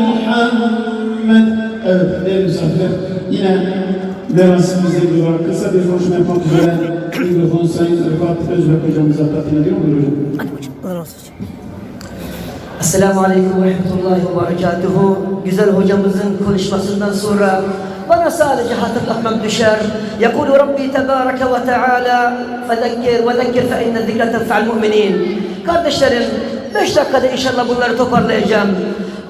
Muhammed. Evet değerli misafirler yine merasimizde bir var. Kısa bir konuşma yapmak üzere mikrofonu Sayın Rıfat Özbek hocamıza takdim ediyor muyum hocam? Esselamu Aleyküm ve Rahmetullahi ve Berekatuhu. Güzel hocamızın konuşmasından sonra bana sadece hatırlatmak düşer. Yakulu Rabbi Tebareke ve Teala zekkir fe inne zikre tenfa'l mu'minin. Kardeşlerim, beş dakikada inşallah bunları toparlayacağım.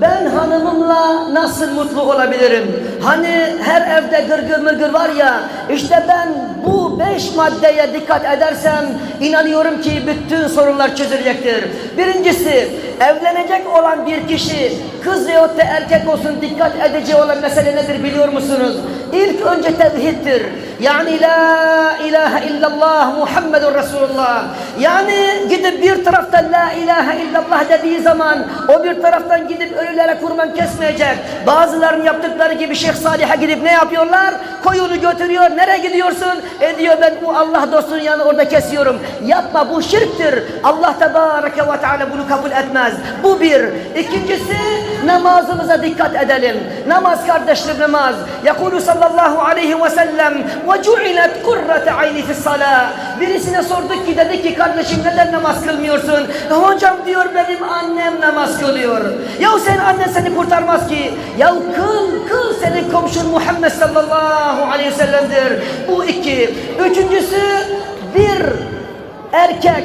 Ben hanımımla nasıl mutlu olabilirim? Hani her evde gırgır mırgır var ya, işte ben bu beş maddeye dikkat edersem inanıyorum ki bütün sorunlar çözülecektir. Birincisi, evlenecek olan bir kişi, kız veyahut da erkek olsun dikkat edeceği olan mesele nedir biliyor musunuz? İlk önce tevhiddir. Yani la ilahe illallah Muhammedun Resulullah. Yani gidip bir taraftan la ilahe illallah dediği zaman o bir taraftan gidip ölülere kurban kesmeyecek. Bazılarının yaptıkları gibi Şeyh Salih'e gidip ne yapıyorlar? Koyunu götürüyor. Nereye gidiyorsun? E diyor ben bu Allah dostunun yanı orada kesiyorum. Yapma bu şirktir. Allah Tebareke ve Teala bunu kabul etmez. Bu bir. İkincisi namazımıza dikkat edelim. Namaz kardeşlerim namaz. Yakulu sallallahu aleyhi ve sellem ve cu'ilet kurrate ayni fis salah. Birisine sorduk ki dedi ki kardeşim neden namaz kılmıyorsun? "E, hocam diyor benim annem namaz kılıyor. Ya sen annen seni kurtarmaz ki. Ya kıl kıl senin komşun Muhammed sallallahu aleyhi ve sellem'dir. Bu iki. Üçüncüsü bir erkek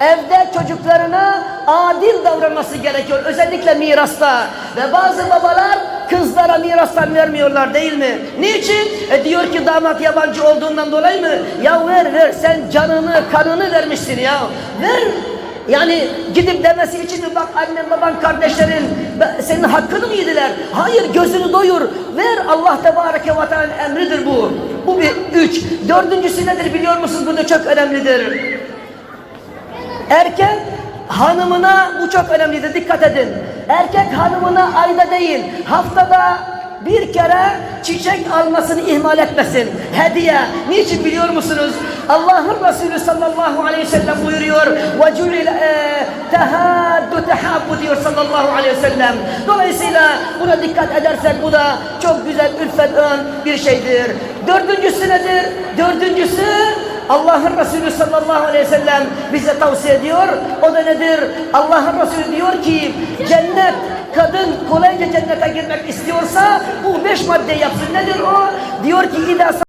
evde çocuklarına adil davranması gerekiyor. Özellikle mirasta. Ve bazı babalar kızlara mirastan vermiyorlar değil mi? Niçin? E diyor ki damat yabancı olduğundan dolayı mı? Ya ver ver sen canını kanını vermişsin ya. Ver. Yani gidip demesi için bak annen baban kardeşlerin senin hakkını mı yediler? Hayır gözünü doyur. Ver Allah Tebareke ve emridir bu. Bu bir üç. Dördüncüsü nedir biliyor musunuz? Bu da çok önemlidir. Erkek hanımına bu çok önemlidir dikkat edin. Erkek hanımına ayda değil haftada bir kere çiçek almasını ihmal etmesin. Hediye. Niçin biliyor musunuz? Allah'ın Resulü sallallahu aleyhi ve sellem buyuruyor. Cu'il tehaddu tehabbu diyor sallallahu aleyhi ve sellem. Dolayısıyla buna dikkat edersek bu da çok güzel ülfet ön bir şeydir. Dördüncüsü nedir? Dördüncüsü Allah'ın Resulü sallallahu aleyhi ve sellem bize tavsiye ediyor. O da nedir? Allah'ın Resulü diyor ki cennet kadın kolayca cennete girmek istiyorsa bu beş madde yapsın. Nedir o? Diyor ki İdâ